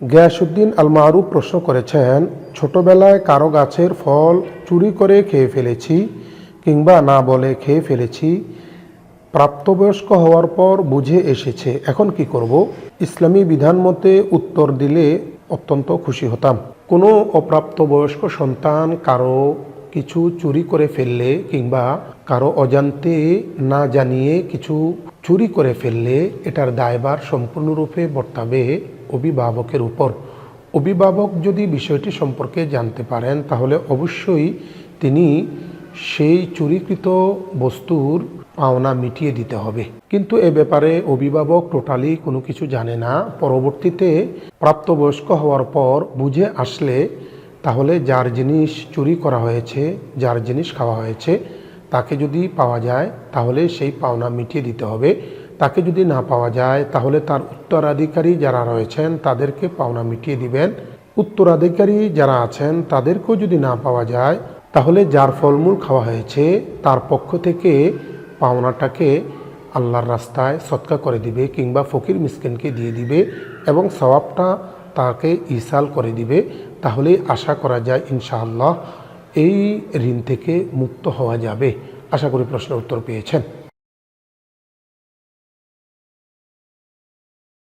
গিয়াসুদ্দিন আল মারুফ প্রশ্ন করেছেন, ছোটবেলায় কারও গাছের ফল চুরি করে খেয়ে ফেলেছি কিংবা না বলে খেয়ে ফেলেছি। প্রাপ্তবয়স্ক হওয়ার পর বুঝে এসেছে, এখন কি করব? ইসলামী বিধান মতে উত্তর দিলে অত্যন্ত খুশি হতাম। কোনো অপ্রাপ্তবয়স্ক সন্তান কারও কিছু চুরি করে ফেললে কিংবা কারও অজান্তে না জানিয়ে কিছু চুরি করে ফেললে, এটার দায়বার সম্পূর্ণরূপে বর্তাবে। অভিভাবকের উপর। অভিভাবক যদি বিষয়টি সম্পর্কে জানতে পারেন, তাহলে অবশ্যই তিনি সেই চুরিকৃত বস্তুর পাওনা মিটিয়ে দিতে হবে। কিন্তু এ ব্যাপারে অভিভাবক টোটালি কোনো কিছু জানে না। পরবর্তীতে প্রাপ্তবয়স্ক হওয়ার পর বুঝে আসলে তাহলে যার জিনিস চুরি করা হয়েছে, যার জিনিস খাওয়া হয়েছে, তাকে যদি পাওয়া যায়, তাহলে সেই পাওনা মিটিয়ে দিতে হবে। তাকে যদি না পাওয়া যায়, তাহলে তার উত্তরাধিকারী যারা রয়েছেন তাদেরকে পাওনা মিটিয়ে দিবেন। উত্তরাধিকারী যারা আছেন, তাদেরকেও যদি না পাওয়া যায়, তাহলে যার ফলমূল খাওয়া হয়েছে, তার পক্ষ থেকে পাওনাটাকে আল্লাহর রাস্তায় সৎকা করে দিবে কিংবা ফকির মিসকিনকে দিয়ে দিবে এবং সওয়াবটা তাকে ইসাল করে দিবে। তাহলে আশা করা যায় ইনশাআল্লাহ এই ঋণ থেকে মুক্ত হওয়া যাবে। আশা করি প্রশ্নের উত্তর পেয়েছেন।